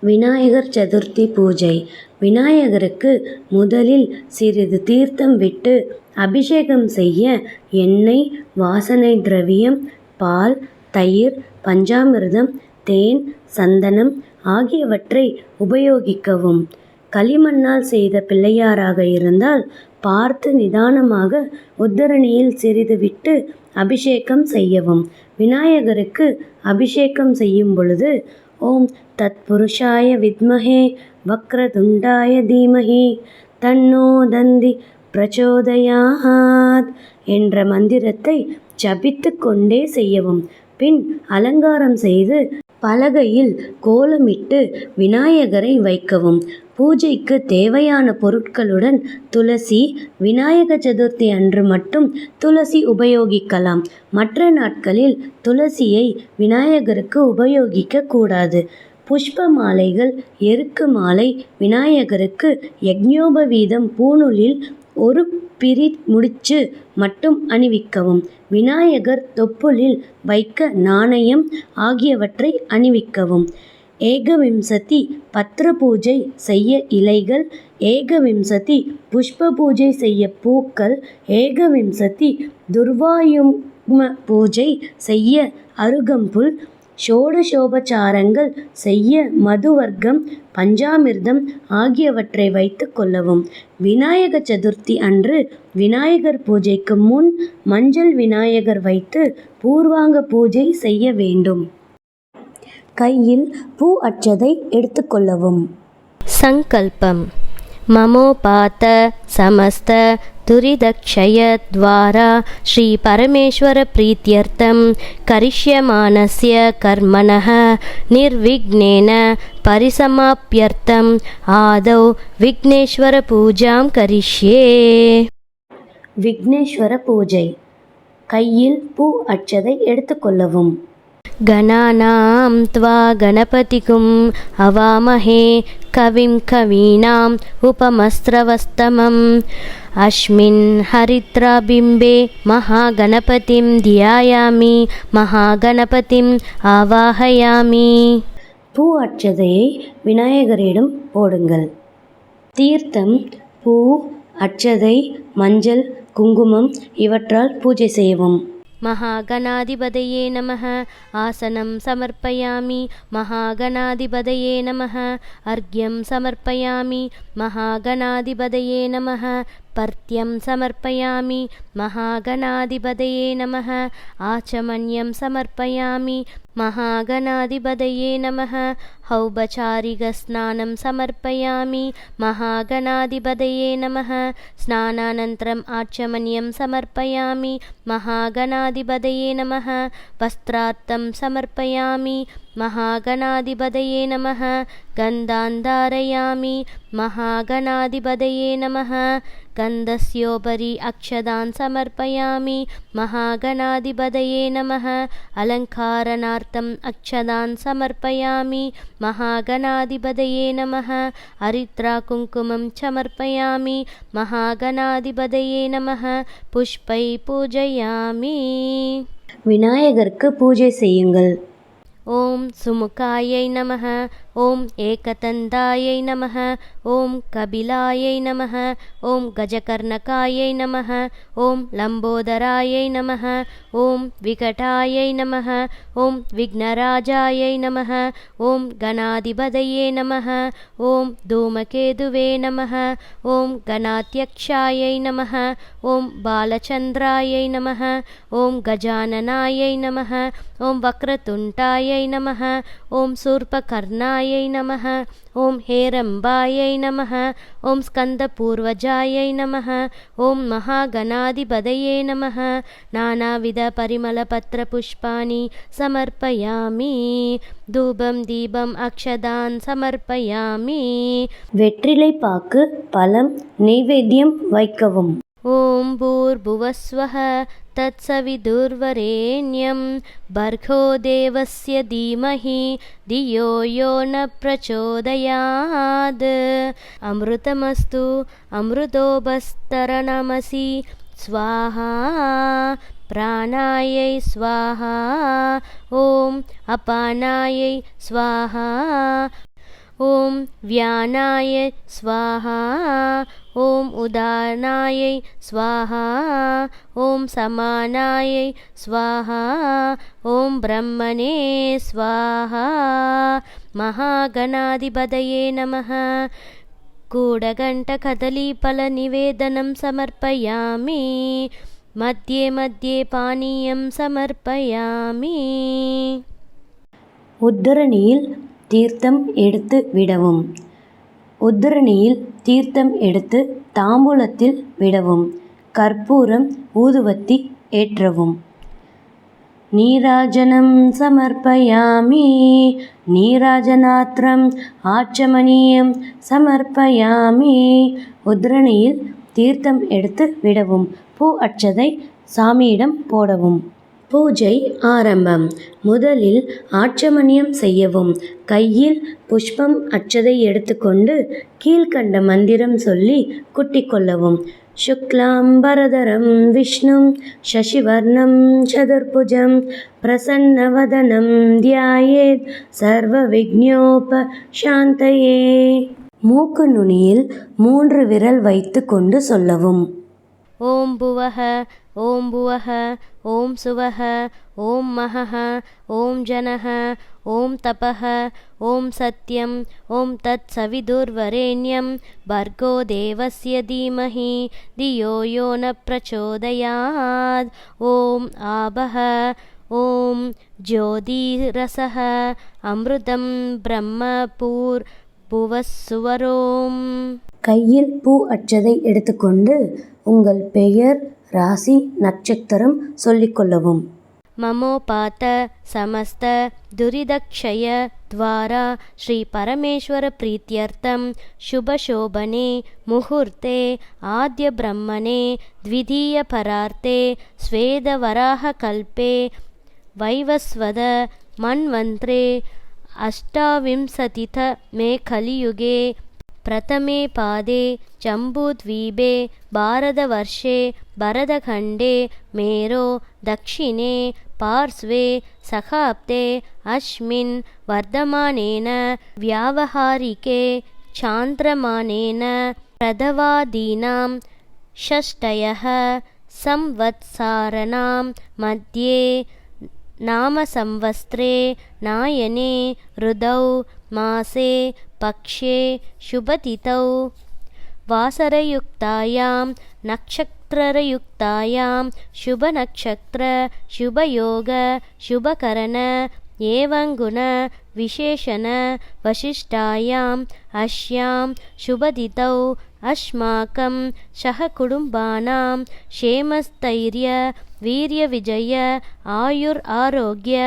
விநாயகர் சதுர்த்தி பூஜை. விநாயகருக்கு முதலில் சிறிது தீர்த்தம் விட்டு அபிஷேகம் செய்ய எண்ணெய் வாசனை திரவியம் பால் தயிர் பஞ்சாமிர்தம் தேன் சந்தனம் ஆகியவற்றை உபயோகிக்கவும். களிமண்ணால் செய்த பிள்ளையாராக இருந்தால் பார்த்து நிதானமாக உத்தரணியில் சிறிது விட்டு அபிஷேகம் செய்யவும். விநாயகருக்கு அபிஷேகம் செய்யும் பொழுது ஓம். தத்புருஷாய வித்மஹே வக்ரதுண்டாய தீமஹி தன்னோ தந்தி பிரச்சோதயாத் என்ற மந்திரத்தை ஜபித்து கொண்டே செய்யவும். பின் அலங்காரம் செய்து பலகையில் கோலமிட்டு விநாயகரை வைக்கவும். பூஜைக்கு தேவையான பொருட்களுடன் துளசி விநாயக சதுர்த்தி அன்று மட்டும் துளசி உபயோகிக்கலாம். மற்ற நாட்களில் துளசியை விநாயகருக்கு உபயோகிக்க கூடாது. புஷ்ப மாலைகள் எருக்கு மாலை விநாயகருக்கு யக்ஞோபவீதம் பூணூலில் ஒரு பிரிட் முடிச்சு மட்டும் அணிவிக்கவும். விநாயகர் தொப்புளில் வைக்க நாணயம் ஆகியவற்றை அணிவிக்கவும். ஏகவிம்சதி பத்ர பூஜை செய்ய இலைகள் ஏகவிம்சதி புஷ்ப பூஜை செய்ய பூக்கள் ஏகவிம்சதி துர்வாயும பூஜை செய்ய அருகம்புல் ஷோடசோபச்சாரங்கள் செய்ய மதுவர்க்கம் பஞ்சாமிர்தம் ஆகியவற்றை வைத்து கொள்ளவும். விநாயக சதுர்த்தி அன்று விநாயகர் பூஜைக்கு முன் மஞ்சள் விநாயகர் வைத்து பூர்வாங்க பூஜை செய்ய வேண்டும். கையில் பூ அச்சதை எடுத்துக்கொள்ளவும் சங்கல்பம். மமோ பாத்த சமஸ்த दुरिदक्षयद्वारा श्रीपरमेश्वरप्रीत्यर्थं करिष्यमाणस्य कर्मणः निर्विघ्नेन परिसमाप्त्यर्थम् आदौ विघ्नेश्वरपूजां करिष्ये விக்னேஸ்வர பூஜை கையில் பூ அட்சதை எடுத்துக்கொள்ளவும் गणानां त्वा गणपतिगुम् अवामहे कविं कवीनाम् उपमस्त्रवस्तमम् अस्मिन् हरिद्राबिम्बे महागणपतिं ध्यायामि महागणपतिम् आवाहयामि பூ அட்சதையை விநாயகரிடம் போடுங்கள் தீர்த்தம் பூ அட்சதை மஞ்சள் குங்குமம் இவற்றால் பூஜை செய்யவும் महागणाधिपतये नमः आसनं समर्पयामि महागणाधिपतये नमः अर्घ्यं समर्पयामि महागणाधिपतये नमः पर्त्यं समर्पयामि महागणाधिपतये नमः आचमन्यं समर्पयामि महागणाधिपतये नमः औपचारिकस्नानं समर्पयामि महागणाधिपतये नमः स्नानानन्तरम् आचमन्यं समर्पयामि महागणाधिपतये नमः वस्त्रार्थं समर्पयामि महागणाधिपतये नमः गन्धान् धारयामि महागणाधिपतये नमः गन्धस्योपरि अक्षदान् समर्पयामि महागणाधिपतये नमः अलङ्कारणार्थम् अक्षदान् समर्पयामि महागणाधिपतये नमः हरिद्राकुङ्कुमं समर्पयामि महागणाधिपतये नमः पुष्पै पूजयामि விநாயகருக்கு பூஜை செய்யுங்கள் ॐ सुमुखायै नमः ॐ एकदन्तायै नमः ॐ कपिलायै नमः ॐ गजकर्णकायै नमः ॐ लम्बोदरायै नमः ॐ विकटायै नमः ॐ विघ्नराजायै नमः ॐ गणाधिपतये नमः ॐ धूमकेतुवे नमः ॐ गणाध्यक्षायै नमः ॐ बालचन्द्रायै नमः ॐ गजाननायै नमः ॐ वक्रतुण्डायै नमः ॐ शूर्पकर्णायै नमः ॐ हेरम्बायै नमः ॐ स्कन्दपूर्वजायै नमः ॐ महागणाधिपतये नमः नानाविधपरिमलपत्रपुष्पाणि समर्पयामि धूपं दीपम् अक्षदान् समर्पयामि வெற்றிலை பாக்கு பழம் நெய்வேத்தியம் வைக்கவும் ॐ भूर्भुवस्वः तत्सविदुर्वरेण्यं भर्गो देवस्य धीमहि धियो यो न प्रचोदयात्। अमृतमस्तु अमृतोपस्तरणमसि स्वाहा प्राणायै स्वाहा। ॐ अपानायै स्वाहा ॐ व्यानाय स्वाहा ॐ उदानायै स्वाहा ॐ समानायै स्वाहा ॐ ब्रह्मणे स्वाहा महागणाधिपदये नमः गूढघण्टकदलीफलनिवेदनं समर्पयामि मध्ये मध्ये पानीयं समर्पयामि उद्धरणील् தீர்த்தம் எடுத்து விடவும். உத்தரணியில் தீர்த்தம் எடுத்து தாம்பூலத்தில் விடவும். கற்பூரம் ஊதுவத்தி ஏற்றவும். நீராஜனம் சமர்ப்பயாமி நீராஜனாத்திரம் ஆச்சமணியம் சமர்ப்பயாமி. உத்ரணியில் தீர்த்தம் எடுத்து விடவும். பூ அச்சதை சாமியிடம் போடவும். பூஜை ஆரம்பம் முதலில் ஆச்சமனியம் செய்யவும் கையில் புஷ்பம் அட்சதை எடுத்துக்கொண்டு கீழ்க்கண்ட மந்திரம் சொல்லி குட்டிக் கொள்ளவும் शुक्लाम्बरधरं विष्णुं शशिवर्णं चतुर्भुजं प्रसन्नवदनं ध्यायेत् சர்வவிக்னோபசாந்தயே மூக்கு நுனியில் மூன்று விரல் வைத்து கொண்டு சொல்லவும் ॐ भुवः ॐ भुवः ॐ सुवः ॐ महः ॐ जनः ॐ तपः ॐ सत्यम् ॐ तत्सविदुर्वरेण्यं भर्गो देवस्य धीमहि धियो यो न प्रचोदयात् ॐ आबः ॐ ज्योतिरसः अमृतं ब्रह्मपूर्भुवस्सुवरोम् கையில் பூ அட்சதை எடுத்துக்கொண்டு உங்கள் பெயர் ராசி நட்சத்திரம் சொல்லிக்கொள்ளவும் ममोपात समस्त दुरिदक्षय द्वारा श्रीपरमेश्वरप्रीत्यर्थं शुभशोभने मुहूर्ते आद्यब्रह्मणे द्वितीयपरार्ते स्वेदवराहकल्पे वैवस्वद मन्वन्त्रे अष्टाविंशतितमे कलियुगे प्रथमे पादे जम्बूद्वीपे भारतवर्षे भरतखण्डे मेरो दक्षिणे पार्श्वे सखाब्दे अस्मिन् वर्धमानेन व्यावहारिके चान्द्रमानेन प्रथवादीनां षष्टयः संवत्साराणां मध्ये नामसंवत्सरे नायने ऋदौ मासे पक्षे शुभतिथौ वासरयुक्तायां नक्षत्रयुक्तायां शुभनक्षत्र शुभयोग शुभकरण एवङ्गुण विशेषण वसिष्ठायाम् अस्यां शुभतिथौ अस्माकं सहकुटुम्बानां क्षेमस्थैर्य वीर्यविजय आयुर् आरोग्य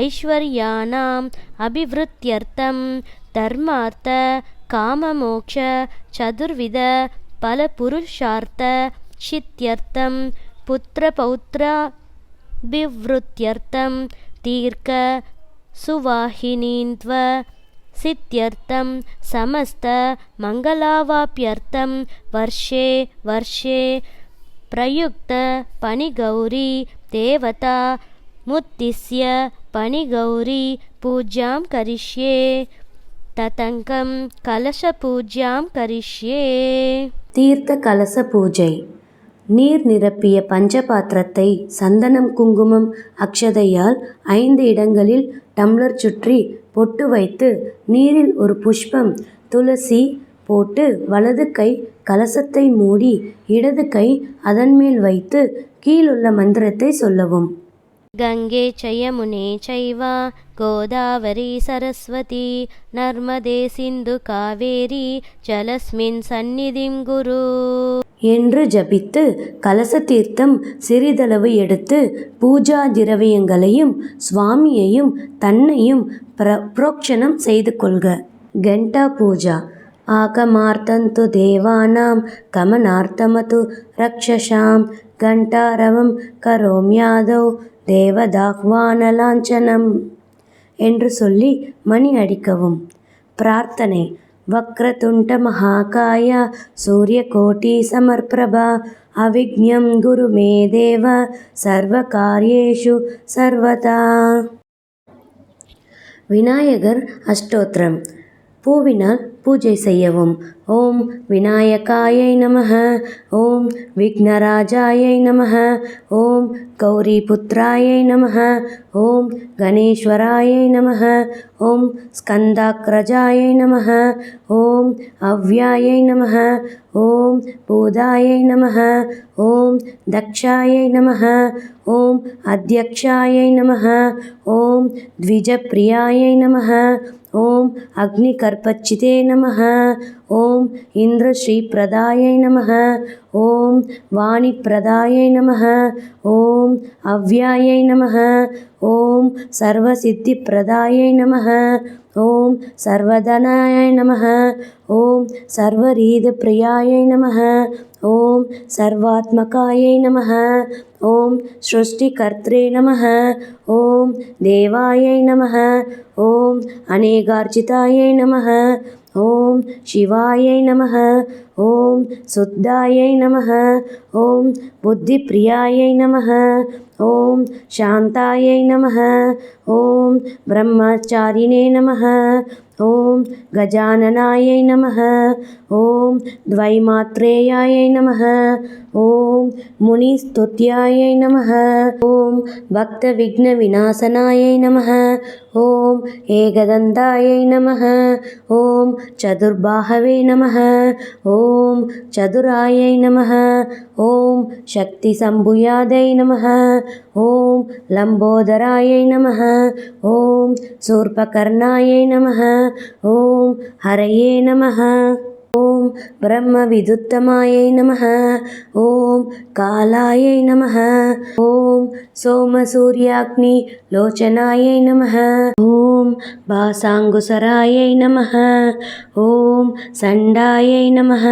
ऐश्वर्याणाम् अभिवृद्ध्यर्थं धर्मार्थ काममोक्ष चतुर्विध फलपुरुषार्थ शित्यर्थं पुत्रपौत्राभिवृद्ध्यर्थं दीर्घ सुवाहिनीन्त्व सिद्ध्यर्थं समस्तमङ्गलावाप्यर्थं वर्षे वर्षे प्रयुक्त पनिगौरी देवता मुद्दिश्य पनिगौरी पूजां करिष्ये ततङ्कं कलशपूजां करिष्ये தீர்த்த கலச பூஜை நீர் நிரப்பிய பஞ்சபாத்திரத்தை சந்தனம் குங்குமம் அக்ஷதையால் ஐந்து இடங்களில் டம்ளர் சுற்றி பொட்டு வைத்து நீரில் ஒரு புஷ்பம் துளசி போட்டு வலது கை கலசத்தை மூடி இடது கை அதன்மேல் வைத்து கீழுள்ள மந்திரத்தை சொல்லவும். கங்கே சயமுனே சைவா गोदावरी सरस्वती नर्मदे सिन्धुकावेरी जलस्मिन् सन्निधिं गुरु என்று ஜபித்து கலச தீர்த்தம் சிறிதளவு எடுத்து பூஜா திரவியங்களையும் சுவாமியையும் தன்னையும் பிர புரோக்ஷணம் செய்து கொள்க கண்டா பூஜா ஆகமார்த்தந்து தேவானாம் கமனார்த்தமது ரக்ஷசாம் கண்டாரவம் கரோம்யாதோ தேவதாஹ்வானலாஞ்சனம் என்று சொல்லி மணி அடிக்கவும். பிரார்த்தனை. வக்ரதுண்ட மகாகாய சூரியகோட்டி சமர்பிரபா அவிக்ஞம் குரு மே தேவ. சர்வகாரியேஷு சர்வதா. விநாயகர் அஷ்டோத்திரம். பூவினால் பூஜை செய்யவும் ஓம் விநாயகாயை நமः ஓம் விக்னராஜாயை நமः ஓம் கௌரிபுத்ராயை நமः ஓம் கணேஸ்வராயை நமः ஓம் ஸ்கந்தாக்ரஜாயை நமः ஓம் அவ்யாயை நமः ஓம் பூதாயை நமः ஓம் தக்ஷாயை நமः ஓம் அத்தியக்ஷாயை நமः ஓம் द्विजप्रियायै नमः ॐ अग्निकर्पच्चिते नमः। ॐ इन्द्रश्रीप्रदायै नमः। ॐ वाणिप्रदायै नमः। ॐ अव्यायै नमः। ॐ सर्वसिद्धिप्रदायै नमः। ॐ सर्वधनाय नमः। ॐ सर्वरीदप्रियायै नमः। ॐ सर्वात्मकायै नमः। ॐ सृष्टिकर्त्रे नमः। ॐ देवायै नमः ॐ अनेकार्चितायै नमः ॐ शिवायै नमः ॐ शुद्धायै नमः ॐ बुद्धिप्रियायै नमः ॐ शान्तायै नमः ॐ ब्रह्मचारिणे नमः ॐ गजाननायै नमः ॐ द्वैमात्रेयायै नमः ॐ मुनिस्तुत्यायै नमः। ॐ भक्तविघ्नविनाशनायै नमः। ॐ एकदन्तायै नमः। ॐ चतुर्बाहवे नमः। ॐ चतुरायै नमः। ॐ शक्तिसम्भुयादै नमः। ॐ लम्बोदरायै नमः। ॐ शूर्पकर्णायै नमः। ॐ हरये नमः ॐ ब्रह्मविदुत्तमायै नमः। ॐ कालायै नमः। ॐ सोमसूर्याग्निलोचनायै नमः। ॐ भासाङ्गुसरायै नमः। ॐ सण्डायै नमः।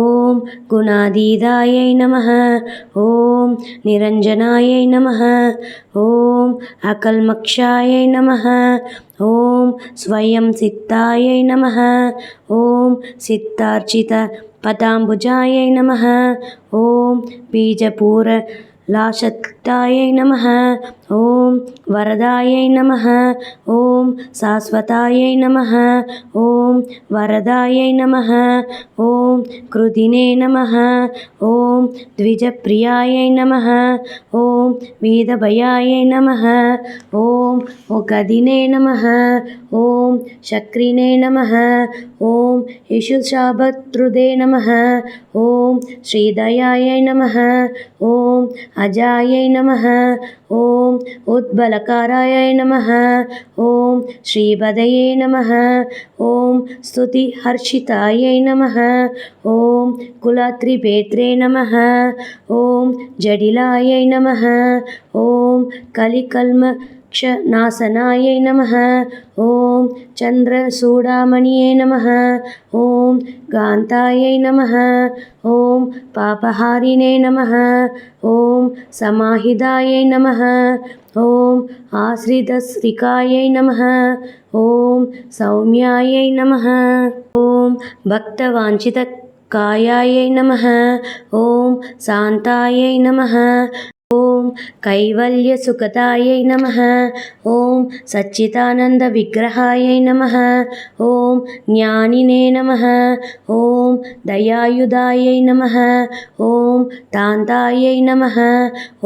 ॐ गुणादीदायै नमः। ॐ निरञ्जनायै नमः। ॐ अकल्मक्षायै नमः ஓம் ஸ்வயம் சித்தாயை நம ஓம் சித்தார்ச்சித பதாம்புஜாயை நம ஓம் பீஜபூர லாசத்தாயை நம ఓం వరదాయై నమ ఓం శాశ్వతాయై నమ ఓం వరదాయై నమ ఓం కృదినే నమ ఓం ద్విజప్రియాయై నమ ఓం వేదభయాయై నమ ఓం ఒకదినే నమ ఓం శక్రినే నమ ఓం యశుశాభతృదే నమ ఓం శ్రీదయాయై నమ ఓం అజాయై నమ ఓం ఉద్బలకారాయ నమ. ఓం శ్రీపదయే నమ. ఓం స్తుతి హర్షితాయ నమ. ఓం కులత్రిపేత్రే నమ. ఓం జడిలాయ నమ. ఓం కలికల్మ க்ஷ நாசனாயை நம ஓம் சந்திர சூடாமணியே நம ஓம் காந்தாயை நம ஓம் பாபஹாரிணே நம ஓம் சமாஹிதாயை நம ஓம் ஆசிரிதஸ்ரிகாயை நம ஓம் சௌமியாயை நம ஓம் பக்தவாஞ்சித காயாயை நம ஓம் சாந்தாயை நம ஓம் கைவல்ய சுகதாயை நம ஓம் சச்சிதானந்த விக்கிரகாயை நம ஓம் ஞானினே நம ஓம் தயாயுதாயை நம ஓம் தாந்தாயை நம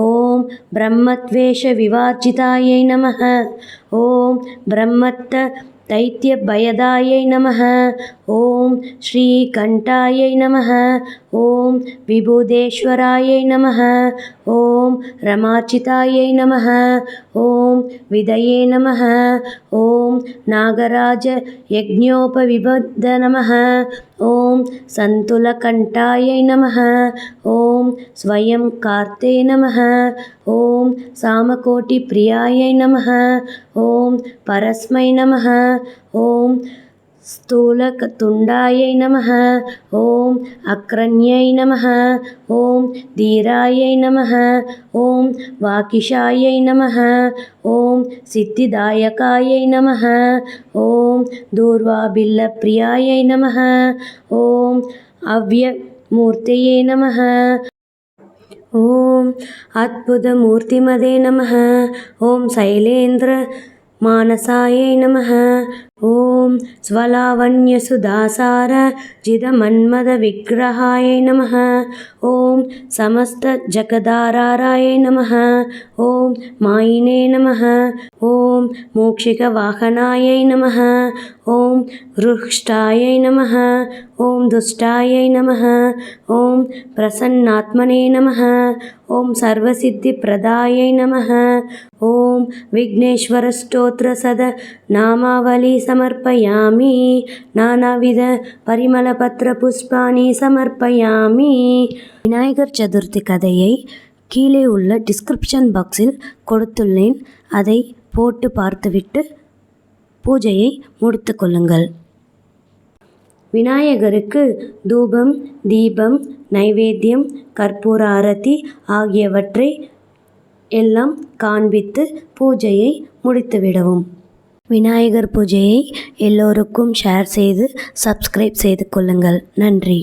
ஓம் பிரம்மத்வேஷ விவார்ஜிதாயை நம ஓம் பிரம்மத்த दैत्यभयदायै नमः। ॐ श्रीकण्ठायै नमः। ॐ विबुधेश्वरायै नमः। ॐ रमार्चितायै नमः। ॐ विदये नमः। ॐ नागराजयज्ञोपविबद्ध नमः ఓం సంతులకంఠాయ నమ. ఓం స్వయం కార్తే నమ. ఓం సామకోటి ప్రియాయ నమ. ఓం పరస్మై నమ. ఓం स्थूलकतुण्डायै नमः ॐ अक्रन्यै नमः ॐ धीरायै नमः ॐ वाकिशायै नमः ॐ सिद्धिदायकायै नमः ॐ दूर्वाबिल्लप्रियायै नमः ॐ अव्यमूर्तये नमः ॐ अद्भुतमूर्तिमदे नमः ॐ शैलेन्द्रमानसायै नमः ॐ स्वलावण्यसुधासार जिदमन्मदविग्रहाय नमः। ॐ समस्तजगदाराराय नमः। ॐ मायिने नमः। ॐ मोक्षिकवाहनायै नमः। ॐ गृष्टायै नमः। ॐ दुष्टायै नमः। ॐ प्रसन्नात्मने नमः। ॐ सर्वसिद्धिप्रदायै नमः। ॐ विघ्नेश्वरस्तोत्रसद नामावली समर्पयामि नानाविध परिमलपत्रपुष्पाणि समर्पयामि விநாயகர் சதுர்த்தி கதையை கீழே உள்ள டிஸ்கிரிப்ஷன் பாக்ஸில் கொடுத்துள்ளேன் அதை போட்டு பார்த்துவிட்டு பூஜையை முடித்து கொள்ளுங்கள் விநாயகருக்கு தூபம் தீபம் நைவேத்தியம் கற்பூர ஆரத்தி ஆகியவற்றை எல்லாம் காண்பித்து பூஜையை முடித்துவிடவும் விநாயகர் பூஜையை எல்லோருக்கும் ஷேர் செய்து சப்ஸ்கிரைப் செய்து கொள்ளுங்கள். நன்றி.